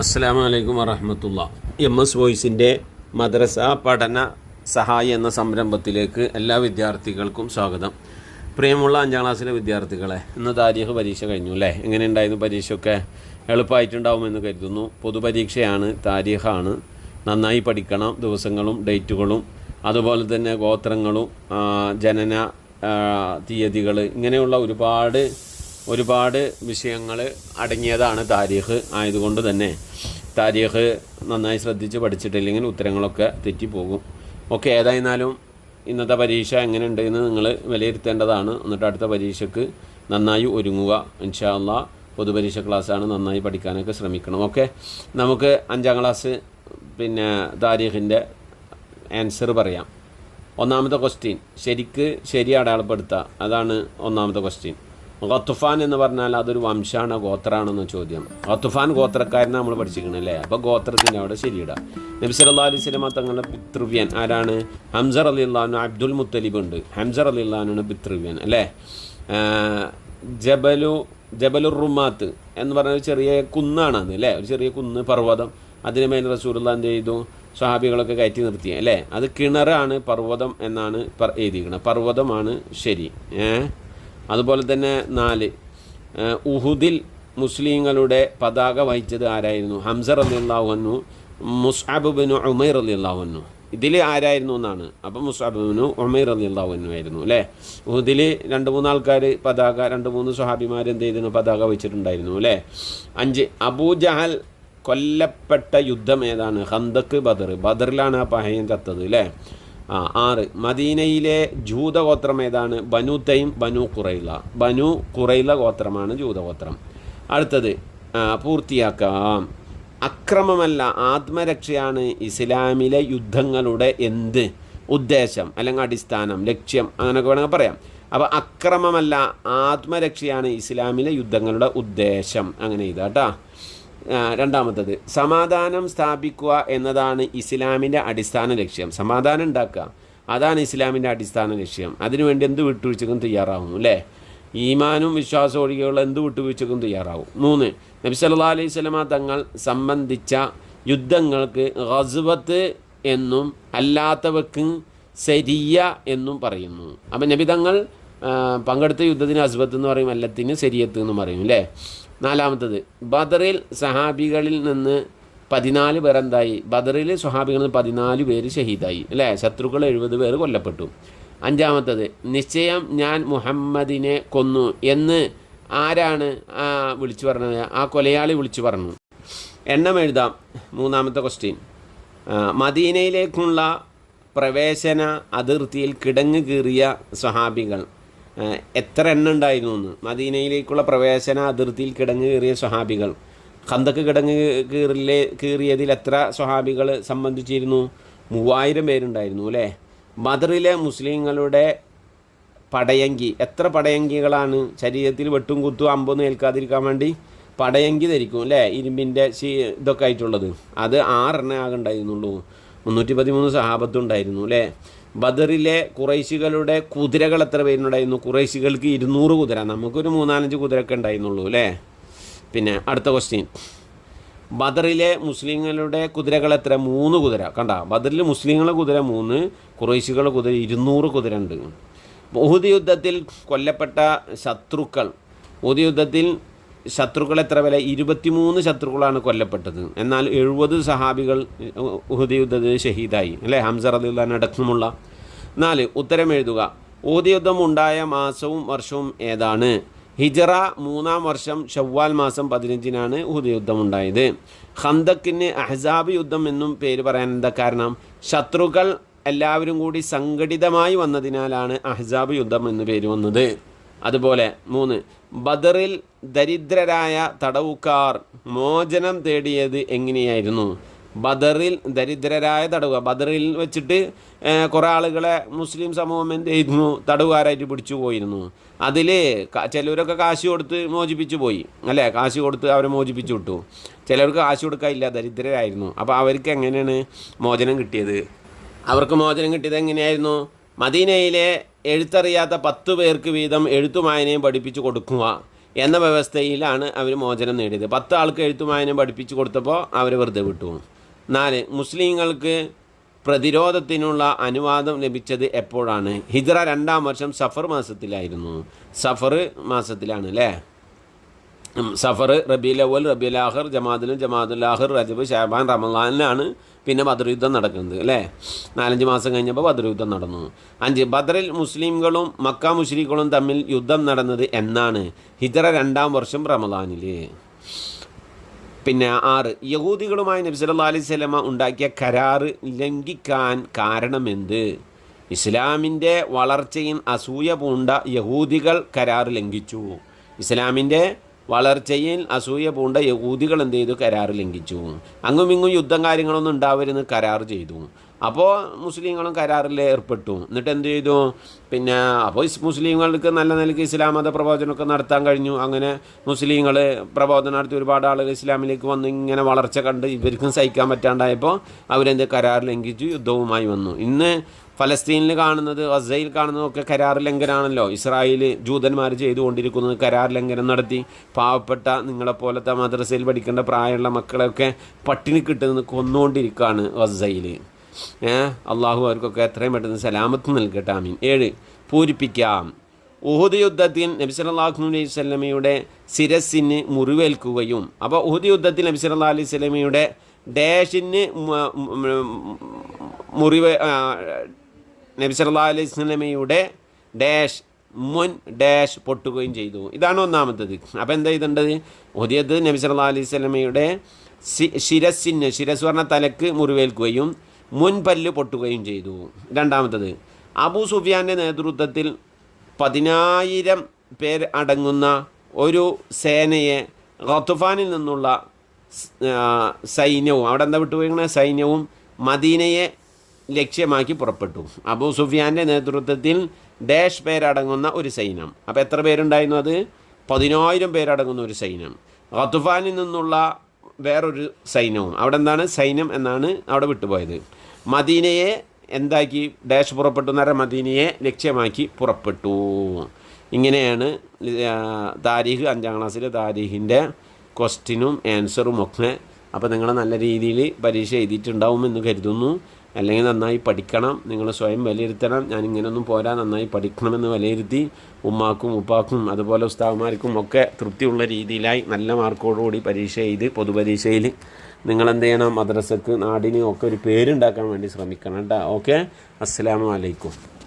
അസ്സാം വലൈക്കും വറഹമത്തുള്ള. എം എസ് വോയിസിന്റെ മദ്രസ പഠന സഹായി എന്ന സംരംഭത്തിലേക്ക് എല്ലാ വിദ്യാർത്ഥികൾക്കും സ്വാഗതം. പ്രിയമുള്ള അഞ്ചാം ക്ലാസ്സിലെ വിദ്യാർത്ഥികളെ ഇന്ന് താരീഖ് പരീക്ഷ കഴിഞ്ഞു അല്ലേ? എങ്ങനെ എങ്ങനെയുണ്ടായിരുന്നു പരീക്ഷയൊക്കെ? എളുപ്പമായിട്ടുണ്ടാവുമെന്ന് കരുതുന്നു. പൊതുപരീക്ഷയാണ് താരീഖാണ്. നന്നായി പഠിക്കണം ദിവസങ്ങളും ഡേറ്റുകളും അതുപോലെ തന്നെ ഗോത്രങ്ങളും ജനന തീയതികൾ ഇങ്ങനെയുള്ള ഒരുപാട് ഒരുപാട് വിഷയങ്ങൾ അടങ്ങിയതാണ് താരീഖ് ആയതുകൊണ്ട് തന്നെ. താരീഖ് നന്നായി ശ്രദ്ധിച്ച് പഠിച്ചിട്ടില്ലെങ്കിൽ ഉത്തരങ്ങളൊക്കെ തെറ്റിപ്പോകും. ഓക്കെ ഏതായിരുന്നാലും ഇന്നത്തെ പരീക്ഷ എങ്ങനെയുണ്ട് എന്ന് നിങ്ങൾ വിലയിരുത്തേണ്ടതാണ്. എന്നിട്ട് അടുത്ത പരീക്ഷയ്ക്ക് നന്നായി ഒരുങ്ങുക. ഇൻഷാല്ല പൊതുപരീക്ഷ ക്ലാസ്സാണ് നന്നായി പഠിക്കാനൊക്കെ ശ്രമിക്കണം. ഓക്കെ നമുക്ക് അഞ്ചാം ക്ലാസ് പിന്നെ താരീഖിന്റെ ആൻസർ പറയാം. ഒന്നാമത്തെ ക്വസ്റ്റ്യൻ. ശരിക്ക് ശരി അടയാളപ്പെടുത്തുക അതാണ് ഒന്നാമത്തെ ക്വസ്റ്റ്യൻ. ഖത്തുഫാൻ എന്ന് പറഞ്ഞാൽ അതൊരു വംശാണ് ഗോത്രമാണെന്ന് ചോദ്യം. ഖത്തുഫാൻ ഗോത്രക്കാരനെ നമ്മൾ പഠിച്ചിരിക്കണം അല്ലേ? അപ്പോൾ ഗോത്രത്തിന്റെ അവിടെ ശരിയിടാം. നബി സല്ലല്ലാഹു അലൈഹി സ്വലമ തങ്ങളുടെ പിതൃവ്യൻ ആരാണ്? ഹംസർ അലി അള്ളഹാനു അബ്ദുൽ മുത്തലിബ് ഉണ്ട്. ഹംസർ അലി അള്ളഹാനാണ് പിതൃവ്യൻ അല്ലേ? ജബലു ജബലു റുമാത്ത് എന്ന് പറഞ്ഞ ഒരു ചെറിയ കുന്നാണ് അത് അല്ലേ? ഒരു ചെറിയ കുന്ന് പർവതം. അതിന് മേൽ റസൂലുള്ള എന്ത് ചെയ്തു? സ്വഹാബികളൊക്കെ കയറ്റി നിർത്തി അല്ലേ? അത് കിണറാണ് പർവതം എന്നാണ് എഴുതിയിരിക്കുന്നത്. പർവതമാണ് ശരി. ഏ? അതുപോലെ തന്നെ നാല് ഉഹുദിൽ മുസ്ലിങ്ങളുടെ പതാക വഹിച്ചത് ആരായിരുന്നു? ഹംസർ അലി അള്ളാഹുന്നു മുസ്അബ് ബിൻ ഉമൈർ അലി അള്ളാഹുന്നു ഇതിൽ ആരായിരുന്നു എന്നാണ്. അപ്പം മുസ്അബിനു ഉമൈർ അലി അള്ളാഹുന്നു ആയിരുന്നു അല്ലേ? ഉഹുദിൽ രണ്ട് മൂന്ന് ആൾക്കാർ പതാക രണ്ട് മൂന്ന് സ്വഹാബിമാർ എന്ത് ചെയ്തിരുന്നു? പതാക വെച്ചിട്ടുണ്ടായിരുന്നു അല്ലേ? അഞ്ച് അബൂജഹൽ കൊല്ലപ്പെട്ട യുദ്ധം ഏതാണ്? ഹന്തക്ക് ബദർ. ബദറിലാണ് ആ പഹയൻ ചത്തത് അല്ലേ? ആ ആറ്. മദീനയിലെ ജൂതഗോത്രം ഏതാണ്? ബനു തൈം ബനു കുറൈല. ബനു കുറൈല ഗോത്രമാണ് ജൂതഗോത്രം. അടുത്തത് പൂർത്തിയാക്കാം. അക്രമമല്ല ആത്മരക്ഷയാണ് ഇസ്ലാമിലെ യുദ്ധങ്ങളുടെ എന്ത്? ഉദ്ദേശം അല്ലെങ്കിൽ അടിസ്ഥാനം ലക്ഷ്യം അങ്ങനെയൊക്കെ വേണമെങ്കിൽ പറയാം. അപ്പോൾ അക്രമമല്ല ആത്മരക്ഷയാണ് ഇസ്ലാമിലെ യുദ്ധങ്ങളുടെ ഉദ്ദേശം. അങ്ങനെ ആ, രണ്ടാമത്തത് സമാധാനം സ്ഥാപിക്കുക എന്നതാണ് ഇസ്ലാമിന്റെ അടിസ്ഥാന ലക്ഷ്യം. സമാധാനം ഉണ്ടാക്കുക അതാണ് ഇസ്ലാമിന്റെ അടിസ്ഥാന ലക്ഷ്യം. അതിനുവേണ്ടി എന്ത് വിട്ടുവീഴ്ചക്കും തയ്യാറാവും അല്ലേ? ഈമാനും വിശ്വാസം ഒഴികെയുള്ള എന്ത് വിട്ടുവീഴ്ചക്കും തയ്യാറാവും. മൂന്ന് നബി സല്ലാ അലൈഹി സ്വലമ തങ്ങൾ സംബന്ധിച്ച യുദ്ധങ്ങൾക്ക് ഗസ്വത്ത് എന്നും അല്ലാത്തവർക്ക് സരിയ എന്നും പറയുന്നു. അപ്പം നബി തങ്ങൾ പങ്കെടുത്ത യുദ്ധത്തിന് അസ്ബത്ത് എന്ന് പറയും അല്ലത്തിന് ശരിയത്ത് എന്ന് പറയും അല്ലേ നാലാമത്തത് ബദറിൽ സഹാബികളിൽ നിന്ന് പതിനാല് പേർ എന്തായി ബദറിൽ സ്വഹാബികളിൽ നിന്ന് പതിനാല് പേര് ഷഹീദായി അല്ലേ ശത്രുക്കൾ എഴുപത് പേർ കൊല്ലപ്പെട്ടു. അഞ്ചാമത്തത് നിശ്ചയം ഞാൻ മുഹമ്മദിനെ കൊന്നു എന്ന് ആരാണ് വിളിച്ചു പറഞ്ഞത്? ആ കൊലയാളി വിളിച്ചു പറഞ്ഞു. എണ്ണം എഴുതാം മൂന്നാമത്തെ ക്വസ്റ്റ്യൻ മദീനയിലേക്കുള്ള പ്രവേശന അതിർത്തിയിൽ കിടങ്ങ് കീറിയ സ്വഹാബികൾ. എത്ര എണ്ണം ഉണ്ടായിരുന്നു എന്ന്. മദീനയിലേക്കുള്ള പ്രവേശന അതിർത്തിയിൽ കിടങ്ങ് കയറിയ സ്വഹാബികൾ. ഖന്തക്ക് കിടങ്ങ് കീറിലെ കീറിയതിൽ എത്ര സ്വഹാബികൾ സംബന്ധിച്ചിരുന്നു? മൂവായിരം പേരുണ്ടായിരുന്നു അല്ലേ? മദറിലെ മുസ്ലിങ്ങളുടെ പടയങ്കി. എത്ര പടയങ്കികളാണ്? ശരീരത്തിൽ വെട്ടും കുത്തും അമ്പൊന്നും ഏൽക്കാതിരിക്കാൻ വേണ്ടി പടയങ്കി ധരിക്കും അല്ലേ? ഇരുമ്പിന്റെ ശീ ഇതൊക്കെ ആയിട്ടുള്ളത്. അത് ആറെണ്ണ ആകെ ഉണ്ടായിരുന്നുള്ളൂ. മുന്നൂറ്റി പതിമൂന്ന് സഹാബത്തുണ്ടായിരുന്നു അല്ലേ? ബദറിലെ കുറേശികളുടെ കുതിരകൾ എത്ര പേരുണ്ടായിരുന്നു കുറേശികൾക്ക് ഇരുന്നൂറ് കുതിര. നമുക്കൊരു മൂന്നാലഞ്ച് കുതിരയൊക്കെ ഉണ്ടായിരുന്നുള്ളൂ അല്ലേ? പിന്നെ അടുത്ത ക്വസ്റ്റ്യൻ ബദറിലെ മുസ്ലിങ്ങളുടെ കുതിരകൾ എത്ര? മൂന്ന് കുതിര. കണ്ട ബദറിൽ മുസ്ലിങ്ങളുടെ കുതിര മൂന്ന് കുറേശികളുടെ കുതിര ഇരുന്നൂറ് കുതിര ഉണ്ട് ഉഹുദ് യുദ്ധത്തിൽ കൊല്ലപ്പെട്ട ശത്രുക്കൾ ഉഹുദ് യുദ്ധത്തിൽ ശത്രുക്കൾ എത്ര വില? ഇരുപത്തിമൂന്ന് ശത്രുക്കളാണ് കൊല്ലപ്പെട്ടത്. എന്നാൽ എഴുപത് സഹാബികൾ ഉഹുദ് യുദ്ധത്തിൽ ഷഹീദായി. അല്ലേ? ഹംസർ അലിള്ളാൻ അടക്കമുള്ള നാല്. ഉത്തരം എഴുതുക. ഉഹുദ് യുദ്ധം ഉണ്ടായ മാസവും വർഷവും ഏതാണ്? ഹിജറ മൂന്നാം വർഷം ഷവ്വാൽ മാസം പതിനഞ്ചിനാണ് ഉഹുദ് യുദ്ധം ഉണ്ടായത്. ഹന്തക്കിന് അഹ്സാബ് യുദ്ധം എന്നും പേര് പറയാൻ എന്താ കാരണം? ശത്രുക്കൾ എല്ലാവരും കൂടി സംഘടിതമായി വന്നതിനാലാണ് അഹ്സാബ് യുദ്ധം എന്ന് പേര് വന്നത്. അതുപോലെ മൂന്ന്. ബദറിൽ ദരിദ്രരായ തടവുകാർ മോചനം തേടിയത് എങ്ങനെയായിരുന്നു? ബദറിൽ ദരിദ്രരായ തടവുക ബദറിൽ വെച്ചിട്ട് കുറേ ആളുകളെ മുസ്ലിം സമൂഹം എന്ത് ചെയ്യുന്നു തടവുകാരായിട്ട് പിടിച്ചു പോയിരുന്നു. അതിൽ ചിലവരൊക്കെ കാശ് കൊടുത്ത് മോചിപ്പിച്ചു പോയി അല്ലേ? കാശ് കൊടുത്ത് അവരെ മോചിപ്പിച്ചു വിട്ടു. ചിലവർക്ക് കാശ് കൊടുക്കാനില്ല ദരിദ്രരായിരുന്നു. അപ്പോൾ അവർക്ക് എങ്ങനെയാണ് മോചനം കിട്ടിയത്? അവർക്ക് മോചനം കിട്ടിയത് എങ്ങനെയായിരുന്നു? മദീനയിലെ എഴുത്തറിയാത്ത പത്ത് പേർക്ക് വീതം എഴുത്തുമായനയും പഠിപ്പിച്ചു കൊടുക്കുക എന്ന വ്യവസ്ഥയിലാണ് അവർ മോചനം നേടിയത്. പത്ത് ആൾക്ക് എഴുത്തുമായനം പഠിപ്പിച്ചു കൊടുത്തപ്പോൾ അവർ വെറുതെ വിട്ടു. നാല് മുസ്ലിങ്ങൾക്ക് പ്രതിരോധത്തിനുള്ള അനുവാദം ലഭിച്ചത് എപ്പോഴാണ്? ഹിജ്റ രണ്ടാം വർഷം സഫർ മാസത്തിലായിരുന്നു. സഫർ മാസത്തിലാണ് അല്ലേ? സഫർ റബീൽ അവൽ റബീൽ ആഹർ ജമാദുലും ജമാദുൽ ആഹർ റജബ് ഷാബാൻ റമലാനിലാണ് പിന്നെ ബദർ യുദ്ധം നടക്കുന്നത് അല്ലേ? നാലഞ്ച് മാസം കഴിഞ്ഞപ്പോൾ ബദർ യുദ്ധം നടന്നു. അഞ്ച് ബദറിൽ മുസ്ലിംകളും മക്ക മുസ്ലിങ്ങളും തമ്മിൽ യുദ്ധം നടന്നത് എന്നാണ് ഹിജറ രണ്ടാം വർഷം റമലാനിൽ പിന്നെ ആറ് യഹൂദികളുമായി നബി സല്ലല്ലാഹു അലൈഹി സ്വലമ ഉണ്ടാക്കിയ കരാറ് ലംഘിക്കാൻ കാരണമെന്ത്? ഇസ്ലാമിന്റെ വളർച്ചയിൽ അസൂയ പൂണ്ട യഹൂദികൾ കരാർ ലംഘിച്ചു. ഇസ്ലാമിന്റെ വളർച്ചയിൽ അസൂയ പൂണ്ട യഹൂദികൾ എന്ത് ചെയ്തു? കരാർ ലംഘിച്ചു. അങ്ങുമിങ്ങും യുദ്ധം കാര്യങ്ങളൊന്നും ഉണ്ടാവരുന്ന് കരാർ ചെയ്തു. അപ്പോൾ മുസ്ലിങ്ങളും കരാറിൽ ഏർപ്പെട്ടു. എന്നിട്ട് എന്ത് ചെയ്തു? പിന്നെ അപ്പോൾ മുസ്ലിങ്ങൾക്ക് നല്ല നിലയ്ക്ക് ഇസ്ലാം മത പ്രബോധനമൊക്കെ നടത്താൻ കഴിഞ്ഞു. അങ്ങനെ മുസ്ലിങ്ങൾ പ്രബോധനം നടത്തി ഒരുപാട് ആളുകൾ ഇസ്ലാമിലേക്ക് വന്ന്. ഇങ്ങനെ വളർച്ച കണ്ട് ഇവർക്കും സഹിക്കാൻ പറ്റാണ്ടായപ്പോൾ അവരെന്ത് കരാർ ലംഘിച്ചു? യുദ്ധവുമായി വന്നു. ഇന്ന് ഫലസ്തീനിൽ കാണുന്നത് ഗസയിൽ കാണുന്നതൊക്കെ കരാർ ലംഘനാണല്ലോ. ഇസ്രായേൽ ജൂതന്മാർ ചെയ്തുകൊണ്ടിരിക്കുന്നത് കരാർ ലംഘനം നടത്തി. പാവപ്പെട്ട നിങ്ങളെപ്പോലത്തെ മദ്രസയിൽ പഠിക്കേണ്ട പ്രായമുള്ള മക്കളെയൊക്കെ പട്ടിണി കിട്ടുന്നത് കൊന്നുകൊണ്ടിരിക്കുകയാണ് ഗസയിൽ ഏഹ് അള്ളാഹു അവർക്കൊക്കെ എത്രയും പെട്ടെന്ന് സലാമത്ത് നൽകട്ടെ ആമീൻ. ഏഴ് പൂരിപ്പിക്കാം. ഉഹുദ് യുദ്ധത്തിൽ നബി അള്ളാഹു അലൈഹി സ്വലമയുടെ ശിരസിന് മുറിവേൽക്കുകയും അപ്പോൾ ഉഹുദ് യുദ്ധത്തിൽ നബി സല്ലല്ലാഹു അലൈഹി സ്വലമയുടെ ഡാഷിന് മുറിവ് നബി സല്ലാ അലൈഹി സ്വലമയുടെ ഡാഷ് മുൻ ഡാഷ് പൊട്ടുകയും ചെയ്തു. ഇതാണ് ഒന്നാമത്തത്. അപ്പോൾ എന്താ ചെയ്തേണ്ടത്? ഒതിയത് നബി സല്ലാ അലൈഹി സ്വലമയുടെ ശിരസിന് ശിരസ് പറഞ്ഞ തലക്ക് മുറിവേൽക്കുകയും മുൻ പല്ല് പൊട്ടുകയും ചെയ്തു. രണ്ടാമത്തത് അബു സുഫിയാന്റെ നേതൃത്വത്തിൽ പതിനായിരം പേർ അടങ്ങുന്ന ഒരു സേനയെ ഖത്തുഫാനിൽ നിന്നുള്ള സൈന്യവും അവിടെ എന്താ വിട്ടുപോയിരുന്ന സൈന്യവും മദീനയെ ലക്ഷ്യമാക്കി പുറപ്പെട്ടു. അബൂ സുഫിയാന്റെ നേതൃത്വത്തിൽ ഡാഷ് പേരടങ്ങുന്ന ഒരു സൈന്യം. അപ്പോൾ എത്ര പേരുണ്ടായിരുന്നു അത്? പതിനായിരം പേരടങ്ങുന്ന ഒരു സൈന്യം. ഖത്തുഫാനിൽ നിന്നുള്ള വേറൊരു സൈന്യവും. അവിടെ എന്താണ്? സൈന്യം എന്നാണ് അവിടെ വിട്ടുപോയത്. മദീനയെ എന്താക്കി? ഡാഷ് പുറപ്പെട്ടു എന്ന് പറഞ്ഞാൽ മദീനയെ ലക്ഷ്യമാക്കി പുറപ്പെട്ടു. ഇങ്ങനെയാണ് താരീഖ് അഞ്ചാം ക്ലാസ്സിലെ താരീഖിന്റെ ക്വസ്റ്റിനും ആൻസറും ഒക്കെ. അപ്പോൾ നിങ്ങൾ നല്ല രീതിയിൽ പരീക്ഷ എഴുതിയിട്ടുണ്ടാവുമെന്ന് കരുതുന്നു. അല്ലെങ്കിൽ നന്നായി പഠിക്കണം നിങ്ങൾ സ്വയം വിലയിരുത്തണം. ഞാൻ ഇങ്ങനെയൊന്നും പോരാ നന്നായി പഠിക്കണമെന്ന് വിലയിരുത്തി ഉമ്മാക്കും ഉപ്പാക്കും അതുപോലെ ഉസ്താവുമാർക്കും ഒക്കെ തൃപ്തിയുള്ള രീതിയിലായി നല്ല മാർക്കോടുകൂടി പരീക്ഷ എഴുതി പൊതുപരീക്ഷയിൽ നിങ്ങൾ എന്ത് ചെയ്യണം മദ്രസക്ക് നാടിനും ഒക്കെ ഒരു പേരുണ്ടാക്കാൻ വേണ്ടി ശ്രമിക്കണം കേട്ടോ. ഓക്കെ? അസ്സലാമു അലൈക്കും.